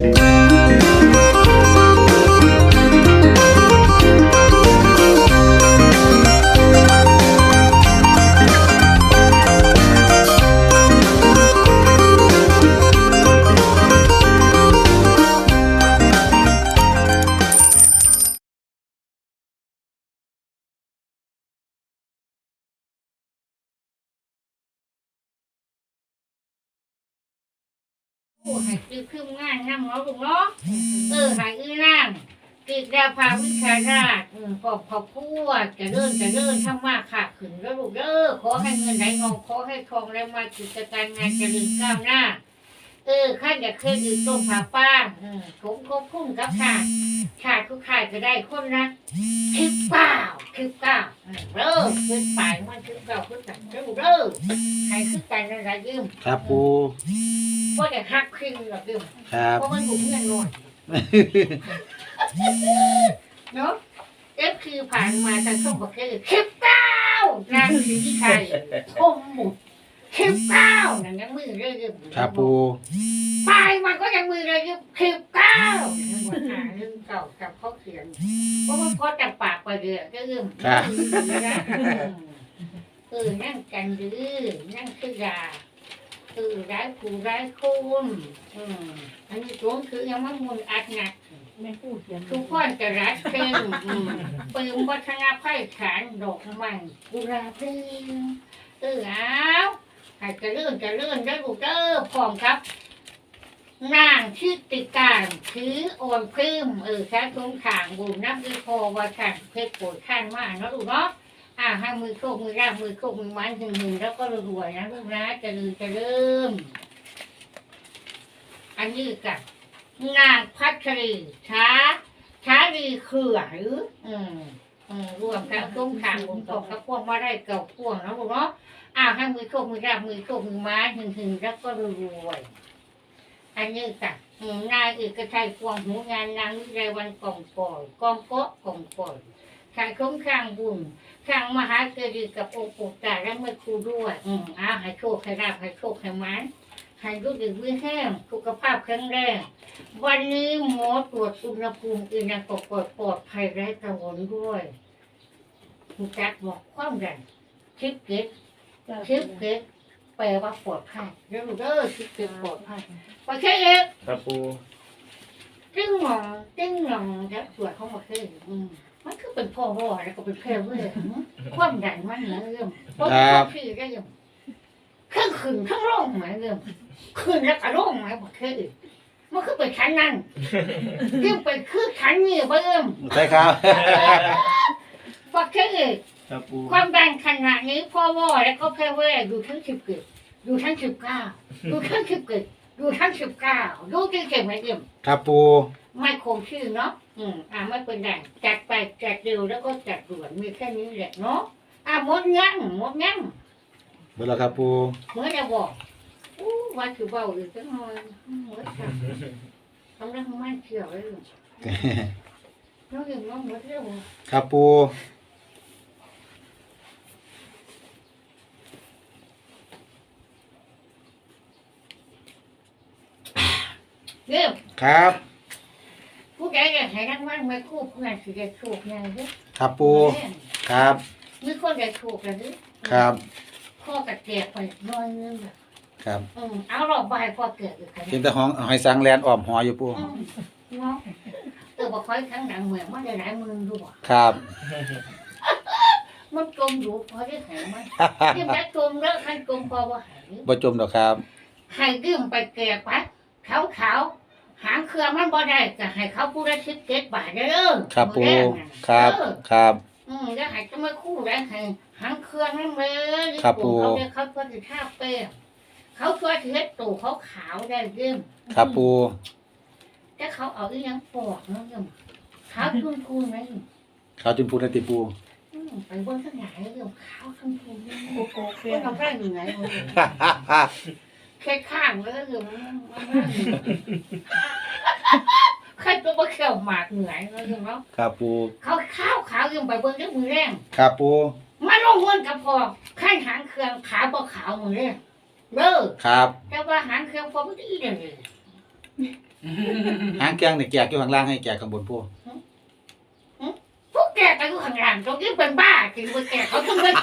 โอ้ให้คือคืมงานนำเนาะลูกเนาะเออหายอื้อนั่งติดดาภาวิชาราชเออขอบขอบพูดจะเดินจะเดินทำมาขาดขึ้นแล้วลูกเด้อขอให้เงินไหลงอกขอให้ทองไหลมากิจการงานเจริญก้าวหน้า เออข้าอยากเคยดื่มต้มผาป้าเออผมคบคุ้มกับขาดขาดทุกขาดจะได้คนนะคิดเปล่าคิดเปล่าเออคิดไปมันคิดเปล่าคิดไปเด้อลูกเด้อให้คิดไปนั่นแหละยืมครับปู เพราะแต่ฮักขึ้นหรอกยืมครับเพราะมันถูกเงินหน่อยเนาะเอฟคือผ่านมาทางช่องประเทศคลิปเก้านางสีไทยคมหมุดคลิปเก้านั่นยังมือเรื่อยๆครับปูไปมันก็ยังมือเรื่อยๆคลิปเก้านั่นวันหาเรื่องเก่ากับเขาเขียนเพราะมันก็จากปากไปเรื่อยก็เรื่องครับเออนั่งกันดื้อนั่งคือยา เออร้ายผู้ร้ายคุณอืมอันนี้ตัวคือยังมันมุนอัดหนัก ไม่พูดเขียนทุกคนจะรักเพ่งอืมปืนวัฒนไพ่ขานดอกไม้กุหลาบเพลงเออเอาให้จะเลื่อนจะเลื่อนได้ลูกเด้อพร้อมครับ นางชื่อติการถือโอนพึ่มเออแค่ทุ่งขางบุญน้ำดีพอว่าขันเพชรโกรธข้านมากเนาะลูกเนาะ อ่าให้มือโคมือร่างมือโคมือไม้หนึ่งหนึ่งแล้วก็รวยๆนะลูกนะจะลืมจะเริ่ม อันนี้กับนางพัชรีช้าช้าดีเขื่อหรือ อืมอืมรวมทั้งทุ่งขางบุญตกกระพวงมาได้เก่าพวงนะลูกเนาะอ่าให้มือโคมือร่างมือโคมือไม้หนึ่งหนึ่งแล้วก็รวยๆอันนี้ค่ะอืมนายเอกชัยพวงหูงานนางวิไรวันกองปอยกองโกะกองปอยขายคุ้มข้างบุญ ข้างมหาเจดีย์กับองค์ปู่ตาและเมื่อครูด้วย อืมอ้าให้โชคให้ราบให้โชคให้มันให้รู้ดึกวิแห้งสุขภาพแข็งแรง วันนี้หมอตรวจอุณหภูมิอืนยังปลอดปลอดภัยไร้กังวลด้วยคุณจักบอกความดันคิดเก็ตคิดเก็ตแปลว่าปลอดภัยเรื่องเด้อคิดเก็ตปลอดภัยไปแค่เองครับปูจึงมองจึงมองแล้วสวยเขามาเคยอืม มันคือเป็นพ่อพ่อแล้วก็เป็นแพร่เวอืมความดันมันเหมือนเรื่องเพราะเขาคือได้ยังขึ้นขึ้นทั้งร่องหมือนเรื่องขึ้นแล้วก็ร่องหมือนบอกเคยมันคือเป็นชั้นนั่นยิ่งไปคือชั้นนี่เบิ่มใช่ครับบอกเคยครับปูความดันขนาดนี้พ่อว่าแล้วก็แพร่เว้ยอยู่ทั้งสิบเกิดอยู่ทั้งสิบเก้าอยู่ทั้งสิบเกิดอยู่ทั้งสิบเก้าดูจริงเก่งไหมเอิ่มครับปูไม่คงชื่อเนาะ อืมอ่าไม่เป็นไรจัดไปจัดเร็วแล้วก็จัดด่วนมีแค่นี้แหละเนาะอ่าหมดงั้งหมดงั้งเบอร์แล้วครับปูเมื่อจะบอกอู้ว่าคือเบาอีกจังหน่อยหมดค่ะทำได้ทำไมเขียวเลยลูกน้องยังน้องหมดเร็วครับปูเร็วครับ ผู้ใดอยากให้รางวัลไม่คู่เพื่อนสิได้โชคยังเด้อครับปูครับ มีคนได้โชคแล้วเด้อครับพ่อกระเตียกไปน้อยนึงแบบครับอืมเอาหลอกใบพ่อเกิดอีกค่ะกินแต่ห้องหอยสังแลนอ้อมหออยู่ปูอืมเนาะเออบอกคอยครั้งหลังเหมือนมันได้หลายหมื่นดูอะครับ มันจมอยู่พอได้หายมันยิ่งได้จมแล้วคันจมพอว่าหายบ่จมดอกครับให้ยืมไปแก่ไปขาวขาวๆ หางเครื่องมันบ่ได้ก็ให้เขาผู้ละสิบเจ็ดบาทเด้อครับปูมื้อแงน่ะครับ เออครับ อืมแล้วให้จะมาคู่ได้ให้หางเครื่องนั่นเลยครับปู่ เขาเนี่ยเขาก็จะท่าเป้งเขาช่วยเทสตู่เขาขาวได้ยืมครับปูแต่เขาเอาอีหยังปอกเนาะยืมขาวชุนคูนไหมเขาจุนปูนติปูอืมไปเบนข้างไหนเรื่องขาวชุนคูนโกโก้เฟีเพื่ยอนนทำได้ยังไง แค่ข้างแล้วเรื่องใครตัวมาเขียวหมากเหนื่อยแล้วเรื่องเนาะครับปูเขาขาวขาวยังไปเบิ้งด้วยมือแรงครับปูมาลงเงินกับพอขั้นหางเครื่องขาบ่ขาวมือแรงเลิกครับแต่ว่าหางเครื่องพอไม่ดีเลยหางเครื่องนี่แจกอยู่ข้างล่างให้แจกข้างบนปูพวกแกก็อยู่ ข้างล่างตรงนี้เป็นบ้าจริงพวกแกเขาต้องเล่น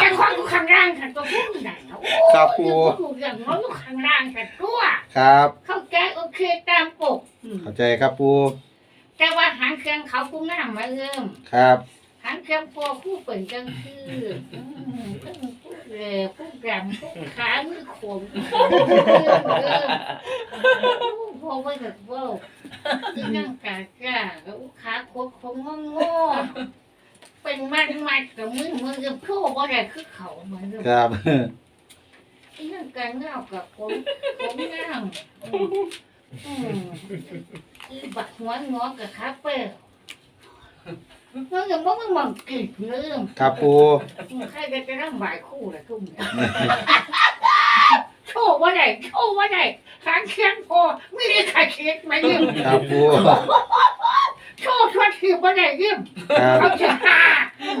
แกควางอยู่ข้างล่างค่ะตัวพวกไหนโอ้ยครับปูอยู่อย่างน้อยอยู่ข้างล่างค่ะตัว ครับ เข้าใจโอเคตามปกอืมเข้าใจครับปูแต่ว่าหางเครื่องเขาผู้งามมาเริ่มครับ หางเครื่องพอผู้เปิดจังคืออืมผู้เล่ผู้แกรมผู้ขามือขม พอไม่แบบว่าที่นั่งกาจ้าแล้วขาโคตรคงงงๆเป็นมัดมัดกับมือมือกับโค้บ่ได้คือเขาเหมือนเดิมครับที่นั่งการเงากับผมผมงามอืมอืมอีบักหัวงอกับขาเปรี้ยวมันยังบ่มันมองกินเรื่องครับปูใครจะจะร่ำบ่ายคู่ละทุ่มเนี่ย โชว์ว่าไหนโชว์ว่าไหนหางเคียงพอไม่ได้ขาเคียงมายิ้มครับปูโชว์ชวนทีว่าไหนยิ้มครับเขาจะหา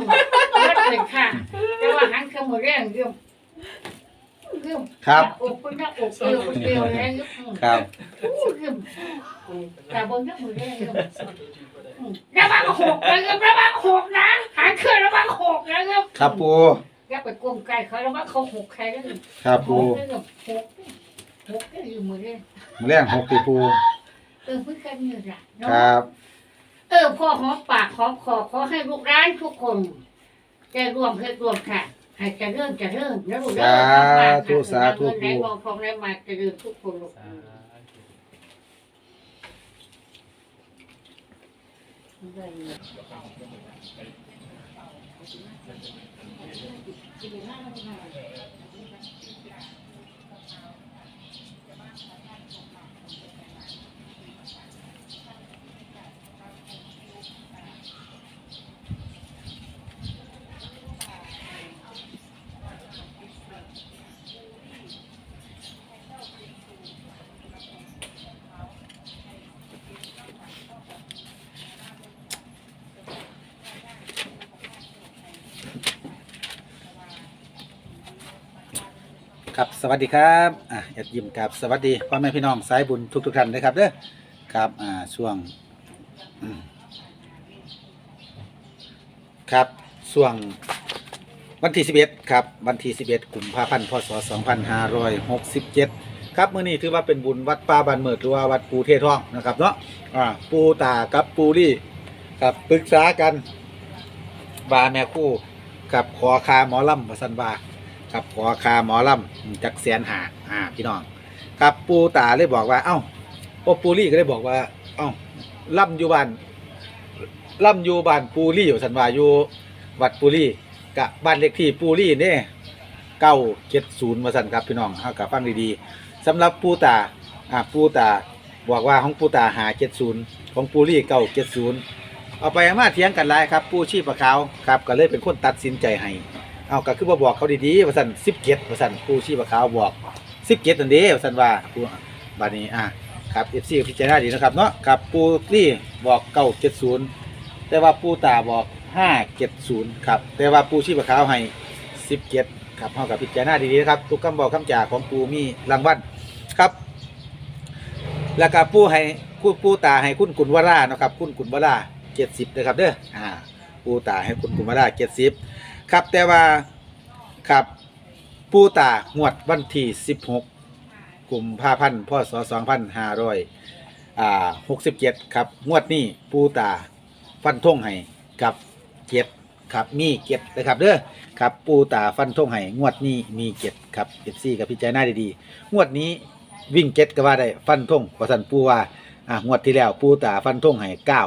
ไม่เป็นค่ะแต่ว่าหางเคียงมือแรงยิ้มยิ้มครับอกเป็นหน้าอกเปรี้ยวเปรี้ยวแล้วยิ้มครับยิ้มแต่บนยกมือแรงยิ้มระวังหกนะยิ้มระวังหกนะหางเคียงระวังหกนะยิ้มครับปู อย่าไปกลมไก่เขาแล้วว่าเขาหกใครแล้วครับหปูกได้กับหกหกได้อยู่มือเลยมือแรงหกตีปูเออเพื่อนกันนี่แหละเนาะ ครับ เออพ่อหอมปากหอมคอขอให้ลูกร้านทุกคนได้รวมเพื่อรวมค่ะให้จะเริ่มจะเริ่มแล้วลูกเริ่มทำงานค่ะเงินไหนมองทองไหนมาจะเริ่มทุกคนลูก เป็นหน้าทำงานเลย ครับสวัสดีครับอะอยากยิ้มกับสวัสดีพ่อแม่พี่น้องสายบุญทุกทุกท่านนะครับเด้อครับอ่าช่วงอืมครับช่วงวันที่ 11 ครับ วันที่ 11กุมภาพันธ์พศ 2567 ครับมื้อนี้ถือว่าเป็นบุญวัดป่าบ้านเมิดหรือว่าวัดปูเททองนะครับเนาะอ่าปูตากับปูรี่ครับปรึกษากันบาแม่คู่กับขอคาหมอลำประสันบา ครับขอคาหมอลำจักแสนหาอ่าพี่น้อง ครับปูตาเลยบอกว่า เอ้าโอปูรี่ก็เลยบอกว่า เอ้าล่ำอยู่บ้านล่ำอยู่บ้านปูรี่อยู่สันวาอยู่วัดปูรี่กะบ้านเลขที่ปูรี่เนี่ยเก้าเจ็ดศูนย์มาสันครับพี่น้องเอากับฟังดีๆสำหรับปูตาอ่าปูตาบอกว่าของปูตาหาเจ็ดศูนย์ของปูรี่เก้าเจ็ดศูนย์เอาไปมาเถียงกันหลายครับ ปูชีพขาวครับ ก็เลยเป็นคนตัดสินใจให้ เอาก็คือบ่บอกเขาดีๆว่าซั่น17ว่าซั่นผู้ชีพขาวบอก17นั่นเด้ว่าซั่นว่าผู้บัดนี้อะครับ FC พิจารณาดีนะครับเนาะครับปูนี่บอก970แต่ว่าปูตาบอก570ครับแต่ว่าปูชีพขาวให้17ครับเฮากับพิจารณาดีๆนะครับทุกคำบอกคำจ่าของปูมีรางวัลครับแล้วก็ปูให้คุณปูตาให้คุณกุลวรานะครับคุณกุลวรา70นะครับเด้ออ่าปูตาให้คุณกุลวรา70 ครับแต่ว่าครับปูตางวดวันที่ 16กลุ่มภาพันธ์พศ2500อ่า67 ครับ งวดนี้ปูตาฟันทงให้กับเจ็ดครับมีเจ็ดนะครับเด้อครับปูตาฟันทงให้งวดนี้มีเจ็ดครับเอฟซีกับพิจารณาดีๆงวดนี้วิ่งเจ็ดก็ว่าได้ฟันทงว่าสันปูว่าอ่างวดที่แล้วปูตาฟันทงให้เก้า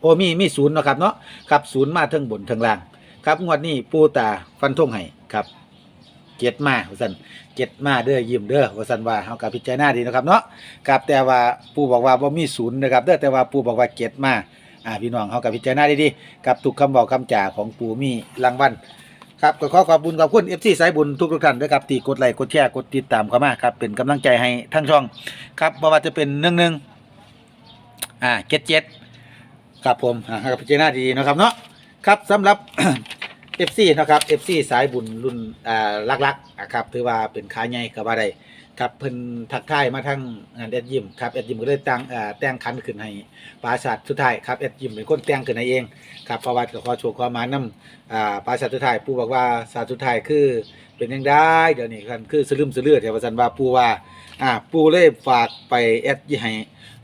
โอ้มีมีศูนย์เนาะครับเนาะครับศูนย์มาเทั้งบนเทั้งล่าง ครับงวดนี้ปูตาฟันท่งให้ครับเจ็ดมาว่าสันเจ็ดมาเด้อยิ้มเด้อว่าสันว่าเฮากับพิจารณาดีนะครับเนาะครับแต่ว่าปูบอกว่าบ่มีศูนย์นะครับเด้อแต่ว่าปูบอกว่าเจ็ดมาอ่าพี่น้องเฮากับพิจารณาดีๆกับทุกคำบอกคำจ่าของปูมีรางวัลครับก็ขอขอบคุณขอบคุณ FC สายบุญทุกๆท่านด้วยครับที่กดไลค์กดแชร์กดติดตามเข้ามาครับเป็นกำลังใจให้ทั้งช่องครับบ่ว่าจะเป็น11อ่า77ครับผมอ่ากับพิจารณาดีๆนะครับเนาะครับสำหรับ FC นะครับ FC สายบุญรุ่นอ่าลักๆนะครับถือว่าเป็นขาใหญ่ก็ว่าไดครับเพิ่นทักทายมาทางงานแอดยิมครับแอดยิมก็เลยตั้งอ่อแต่งคันขึ้นให้ปราสาทสุดท้ายครับแอดยิมเป็นคนแต่งขึ้นให้เองครับประวัติก็ขอโชว์ความหมายนํอ่าปราสาทสุดท้ายปู่บอกว่าศาสตร์สุดท้ายคือเป็นยังได้เดี๋ยวนี้คันคือสลืมสลือแต่ว่าซั่นว่าปู่ว่าอ่าปู่เลยฝากไปแอดยิให้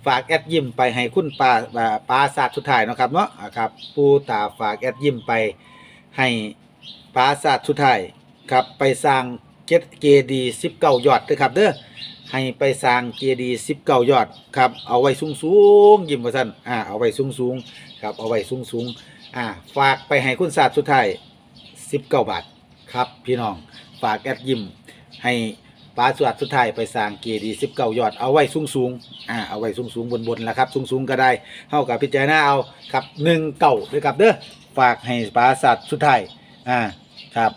ฝากแอดยิมไปให้คุณป้าอ่าปราสาทสุดท้ายเนาะครับเนาะครับปู่ตาฝากแอดยิมไป ให้ปราสาทสุดท้ายครับไปสร้างเจดเกดีสิบเก้ายอดเด้อครับเด้อให้ไปสร้างเจดีย์สิบเก้ายอดครับเอาไว้สูงสูงยิ้มว่าซั่นอ่าเอาไว้สูงสูงครับเอาไว้สูงสูงอ่าฝากไปให้คุณศาสตร์สุดท้ายสิบเก้าบาทครับพี่น้องฝากแอดยิ้มให้ปลาสวัสดสุดท้ายไปสร้างเจดีย์สิบเก้ายอดเอาไว้สูงสูงอ่าเอาไว้สูงสูงๆบนแล้วครับสูงสูงก็ได้เท่ากับพิจารณาเอาครับหนึ่งเก่าด้วยครับเด้อ ฝากให้ปลาสัตว์สุดท้ายอ่าครับ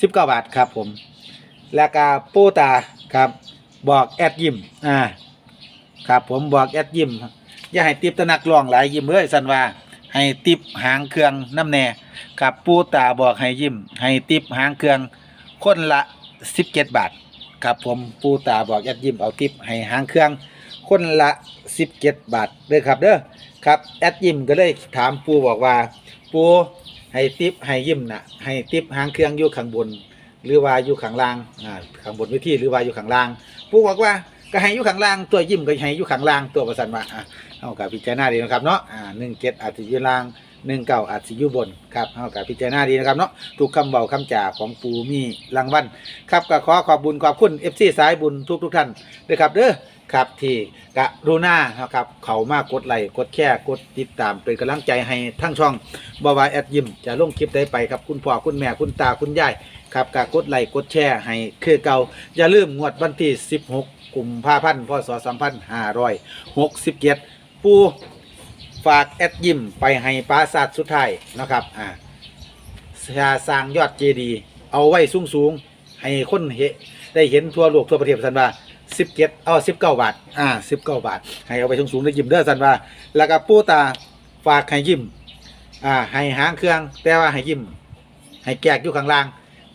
สิบเก้าบาทครับผม แล้วก็ปูตาครับบอกแอดยิมอ่าครับผมบอกแอดยิมอย่าให้ติบตะนักร้องหลายยิมเอ้ยสันว่าให้ติบหางเครื่องน้ำแน่ครับปูตาบอกให้ยิมให้ติบหางเครื่องคนละ17บาทครับผมปูตาบอกแอดยิมเอาติบให้หางเครื่องคนละ17บาทเด้อครับเด้อ ครับแอดยิมก็เลยถามปูบอกว่า ปูให้ติบให้ยิมนะให้ติบหางเครื่องอยู่ข้างบน หรือว่าอยู่ข้างล่างอ่าข้างบนวิธีหรือว่าอยู่ข้างล่างผู้บอกว่าก็ให้อยู่ข้างล่างตัวยิ้มก็ให้อยู่ข้างล่างตัวประสันว่าอะเอากับพิจารณาดีนะครับเนาะอ่าหนึ่งเจ็ดอาจจะอยู่ล่างหนึ่งเก้าอาจจะอยู่บนครับเอากับพิจารณาดีนะครับเนาะทุกคำเบาคำจ่าของปูมีรางวัลครับก็ขอขอบบุญขอบคุณเอฟซีสายบุญทุกทุกท่านด้วยครับเด้อ ครับที่กะรูหน้านะครับ เขามากกดไลค์กดแชร์กดติดตามเป็นกำลังใจให้ทั้งช่องบาวาแอดยิมจะลงคลิปได้ไปครับคุณพ่อคุณแม่คุณตาคุณยายครับกกดไลค์กดแชร์ให้คือเก่าอย่าลืมงวดวันที่ 16กุมภาพันธ์พศ2567ปูฝากแอดยิมไปให้ปราสาทสุดท้ายนะครับอ่าสร้างยอดเจดีย์เอาไว้สูงสูงๆให้คนเห็นได้เห็นทั่วโลกทั่วประเทศสันว่า 17เอา19บเก้าบาท อ่า19บเก้าบาท ให้เอาไว้สูงสูงได้ยิมเด้อสันว่า แล้วก็ปูตาฝากให้ยิมอ่า ให้หางเครื่อง แต่ว่าให้ยิมให้แกกอยู่ข้างล่าง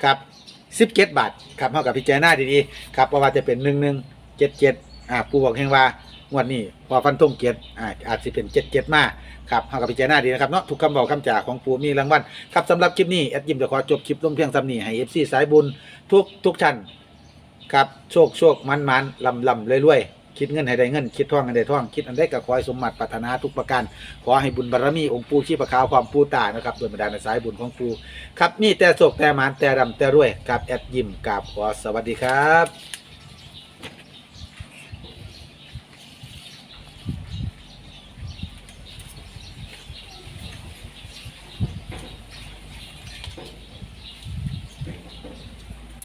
ครับสิบเจ็ดบาท ครับเท่ากับพิจารณาดีๆ ครับเพราะว่าจะเป็นหนึ่งหนึ่งเจ็ดเจ็ดอ่า ปูบอกแห่งว่างวดนี้พอฟันธงเกียรติอ่าอาจจะเป็นเจ็ดเจ็ดมาครับเท่ากับพิจารณาดีนะครับเนาะทุกคำบอกคำจ่าของปูมีรางวัลครับสำหรับคลิปนี้แอดยิมจะขอจบคลิปลงเพียงสำนีให้เอฟซีสายบุญทุกทุกท่าน ครับโชคโชคมันมันลำลำเรื่อยๆคิดเงินให้ได้เงิน คิดท่องให้ได้ท่อง คิดอันได้ก็ขอให้สมบัติปรารถนาทุกประการขอให้บุญบารมีองค์ปู่ชีพขาวความปู่ตานะครับโดยบรรดาในสายบุญของปูครับมีแต่โชคแต่มันแต่ดำแต่รวยกับแอดยิมกับขอสวัสดีครับ